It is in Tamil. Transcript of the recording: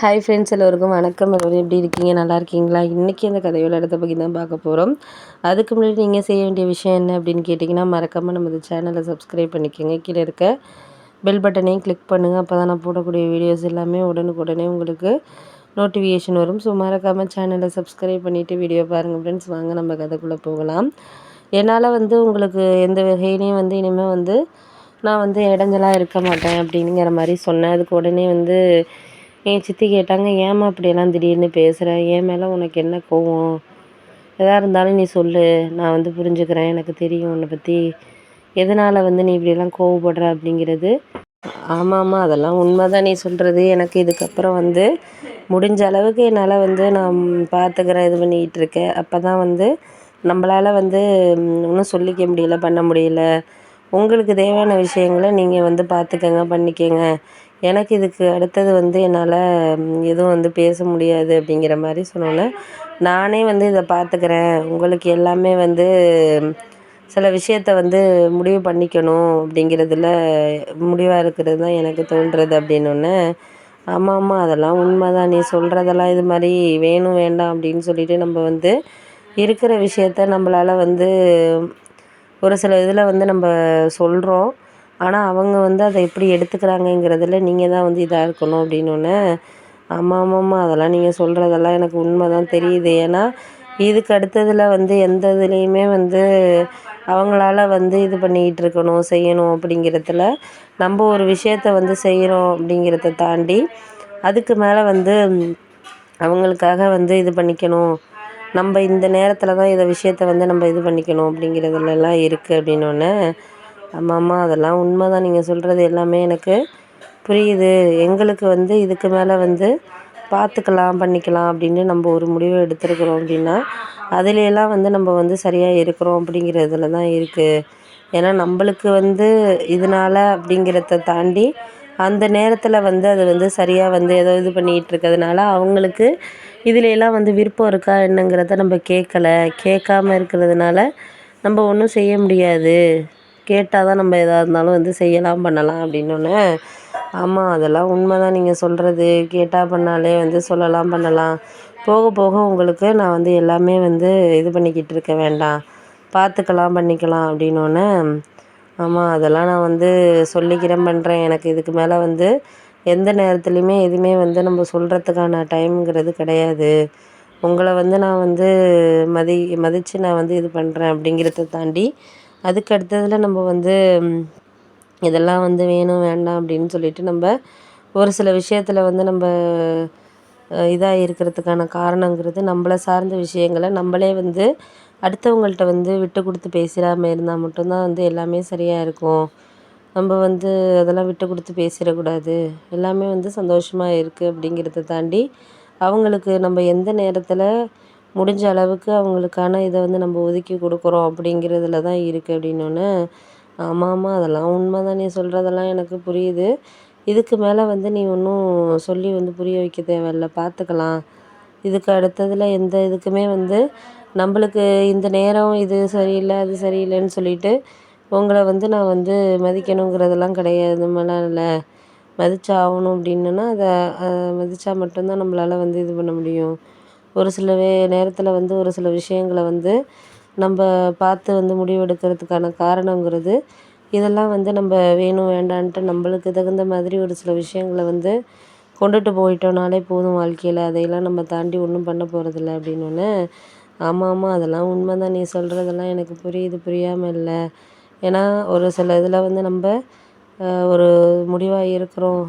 ஹாய் ஃப்ரெண்ட்ஸ் எல்லோருக்கும் வணக்கம். எல்லோரும் எப்படி இருக்கீங்க? நல்லா இருக்கீங்களா? இன்றைக்கி அந்த கதையோட இடத்த பற்றி தான் பார்க்க போகிறோம் அதுக்கு முன்னாடி நீங்கள் செய்ய வேண்டிய விஷயம் என்ன அப்படின்னு கேட்டிங்கன்னா மறக்காமல் நமது சேனலை சப்ஸ்கிரைப் பண்ணிக்கோங்க. கீழே இருக்க பெல் பட்டனையும் கிளிக் பண்ணுங்கள் அப்போ தான் நான் போடக்கூடிய வீடியோஸ் எல்லாமே உடனுக்குடனே உங்களுக்கு நோட்டிஃபிகேஷன் வரும். ஸோ மறக்காமல் சேனலை சப்ஸ்கிரைப் பண்ணிவிட்டு வீடியோ பாருங்கள் ஃப்ரெண்ட்ஸ் வாங்க நம்ம கதைக்குள்ளே போகலாம். என்னால் வந்து உங்களுக்கு எந்த வகையிலையும் வந்து இனிமேல் வந்து நான் வந்து இடைஞ்சலாக இருக்க மாட்டேன் அப்படிங்கிற மாதிரி சொன்னேன். அதுக்கு உடனே வந்து என் சித்தி கேட்டாங்க ஏம்மா அப்படியெல்லாம் திடீர்னு பேசுகிற என் மேலே உனக்கு என்ன கோவம்? எதாக இருந்தாலும் நீ சொல் நான் வந்து புரிஞ்சுக்கிறேன். எனக்கு தெரியும் உன்னை பற்றி எதனால் வந்து நீ இப்படியெல்லாம் கோவப்படுற? அப்படிங்கிறது. ஆமாம் ஆமாம் அதெல்லாம் உண்மை தான் நீ சொல்கிறது எனக்கு இதுக்கப்புறம் வந்து முடிஞ்ச அளவுக்கு என்னால் வந்து நான் பார்த்துக்கிறேன் இது பண்ணிக்கிட்டு இருக்கேன். அப்போ தான் வந்து நம்மளால் வந்து இன்னும் சொல்லிக்க முடியல பண்ண முடியல. உங்களுக்கு தேவையான விஷயங்களை நீங்கள் வந்து பார்த்துக்கங்க பண்ணிக்கங்க. எனக்கு இதுக்கு அடுத்தது வந்து என்னால் எதுவும் வந்து பேச முடியாது அப்படிங்கிற மாதிரி சொன்னோன்னே நானே வந்து இதை பார்த்துக்கிறேன் உங்களுக்கு எல்லாமே வந்து சில விஷயத்த வந்து முடிவு பண்ணிக்கணும் அப்படிங்கிறதுல முடிவாக இருக்கிறது தான் எனக்கு தோன்றுறது அப்படின்னோடனே ஆமாம் ஆமாம் அதெல்லாம் உண்மை தான் நீ சொல்கிறதெல்லாம் இது மாதிரி வேணும் வேண்டாம் அப்படின்னு சொல்லிட்டு நம்ம வந்து இருக்கிற விஷயத்த நம்மளால வந்து ஒரு சில இதில் வந்து நம்ம சொல்கிறோம் ஆனால் அவங்க வந்து அதை எப்படி எடுத்துக்கிறாங்கங்கிறதுல நீங்கள் தான் வந்து இதாக இருக்கணும் அப்படின்னோடனே ஆமாம் ஆமாம்மா அதெல்லாம் நீங்கள் சொல்கிறதெல்லாம் எனக்கு உண்மை தான் தெரியுது. ஏன்னா இதுக்கு அடுத்ததில் வந்து எந்த இதுலேயுமே வந்து அவங்களால வந்து இது பண்ணிக்கிட்டு இருக்கணும் செய்யணும் அப்படிங்கிறதுல நம்ம ஒரு விஷயத்த வந்து செய்கிறோம் அப்படிங்கிறத தாண்டி அதுக்கு மேலே வந்து அவங்களுக்காக வந்து இது பண்ணிக்கணும். நம்ம இந்த நேரத்தில் தான் இதை விஷயத்த வந்து நம்ம இது பண்ணிக்கணும் அப்படிங்கிறதுலலாம் இருக்குது அப்படின்னோடனே ஆமாம்மா அதெல்லாம் உண்மை தான் நீங்கள் சொல்கிறது எல்லாமே எனக்கு புரியுது. எங்களுக்கு வந்து இதுக்கு மேலே வந்து பார்த்துக்கலாம் பண்ணிக்கலாம் அப்படின்னு நம்ம ஒரு முடிவை எடுத்துருக்குறோம் அப்படின்னா அதுலேயெல்லாம் வந்து நம்ம வந்து சரியாக இருக்கிறோம் அப்படிங்கிறதுல தான் இருக்குது ஏன்னா நம்மளுக்கு வந்து இதனால் அப்படிங்கிறத தாண்டி அந்த நேரத்தில் வந்து அது வந்து சரியாக வந்து ஏதோ இது பண்ணிகிட்டு இருக்கிறதுனால அவங்களுக்கு இதுலெல்லாம் வந்து விருப்பம் இருக்கா என்னங்கிறத நம்ம கேட்கல கேட்காம இருக்கிறதுனால நம்ம ஒன்றும் செய்ய முடியாது. கேட்டால் தான் நம்ம எதாக இருந்தாலும் வந்து செய்யலாம் பண்ணலாம் அப்படின்னோடனே ஆமாம் அதெல்லாம் உண்மை தான் நீங்கள் சொல்கிறது கேட்டால் பண்ணாலே வந்து சொல்லலாம் பண்ணலாம். போக போக உங்களுக்கு நான் வந்து எல்லாமே வந்து இது பண்ணிக்கிட்டு இருக்க வேண்டாம். பார்த்துக்கலாம் பண்ணிக்கலாம் அப்படின்னோடனே ஆமாம் அதெல்லாம் நான் வந்து சொல்லிக்கிறேன் பண்ணுறேன் எனக்கு இதுக்கு மேலே வந்து எந்த நேரத்துலையுமே எதுவுமே வந்து நம்ம சொல்கிறதுக்கான டைம்ங்கிறது கிடையாது. உங்களை வந்து நான் வந்து மதி மதித்து நான் வந்து இது பண்ணுறேன் அப்படிங்கிறத தாண்டி அதுக்கு அடுத்ததில் நம்ம வந்து இதெல்லாம் வந்து வேணும் வேண்டாம் அப்படின்னு சொல்லிட்டு நம்ம ஒரு சில விஷயத்தில் வந்து நம்ம இதாக இருக்கிறதுக்கான காரணங்கிறது நம்மள சார்ந்த விஷயங்களை நம்மளே வந்து அடுத்தவங்கள்ட்ட வந்து விட்டு கொடுத்து பேசிடாமல் இருந்தால் மட்டும்தான் வந்து எல்லாமே சரியாக இருக்கும். நம்ம வந்து அதெல்லாம் விட்டு கொடுத்து பேசிடக்கூடாது. எல்லாமே வந்து சந்தோஷமாக இருக்குது அப்படிங்கிறத தாண்டி அவங்களுக்கு நம்ம எந்த நேரத்தில் முடிஞ்ச அளவுக்கு அவங்களுக்கான இதை வந்து நம்ம ஒதுக்கி கொடுக்குறோம் அப்படிங்கிறதுல தான் இருக்குது அப்படின்னோடனே ஆமாம் ஆமாம் அதெல்லாம் உண்மை தான் நீ சொல்கிறதெல்லாம் எனக்கு புரியுது. இதுக்கு மேலே வந்து நீ ஒன்றும் சொல்லி வந்து புரிய வைக்க தேவையில்ல. பார்த்துக்கலாம் இதுக்கு அடுத்ததில் எந்த இதுக்குமே வந்து நம்மளுக்கு இந்த நேரம் இது சரியில்லை அது சரியில்லைன்னு சொல்லிட்டு உங்களை வந்து நான் வந்து மதிக்கணுங்கிறதெல்லாம் கிடையாது. மாதிரிலாம் இல்லை மதிச்சாகணும் அப்படின்னா அதை மதித்தா மட்டும்தான் நம்மளால் வந்து இது பண்ண முடியும். ஒரு சில வே நேரத்தில் வந்து ஒரு சில விஷயங்களை வந்து நம்ம பார்த்து வந்து முடிவெடுக்கிறதுக்கான காரணங்கிறது. இதெல்லாம் வந்து நம்ம வேணும் வேண்டான்ட்டு நம்மளுக்கு தகுந்த மாதிரி ஒரு சில விஷயங்களை வந்து கொண்டுட்டு போயிட்டோம்னாலே போதும் வாழ்க்கையில். அதையெல்லாம் நம்ம தாண்டி ஒன்றும் பண்ண போகிறதில்ல அப்படின்னோடனே ஆமாம் ஆமாம் அதெல்லாம் உண்மை தான் நீ சொல்கிறதெல்லாம் எனக்கு புரியுது புரியாமல் இல்லை. ஏன்னா ஒரு சில இதில் வந்து நம்ம ஒரு முடிவாக இருக்கிறோம்.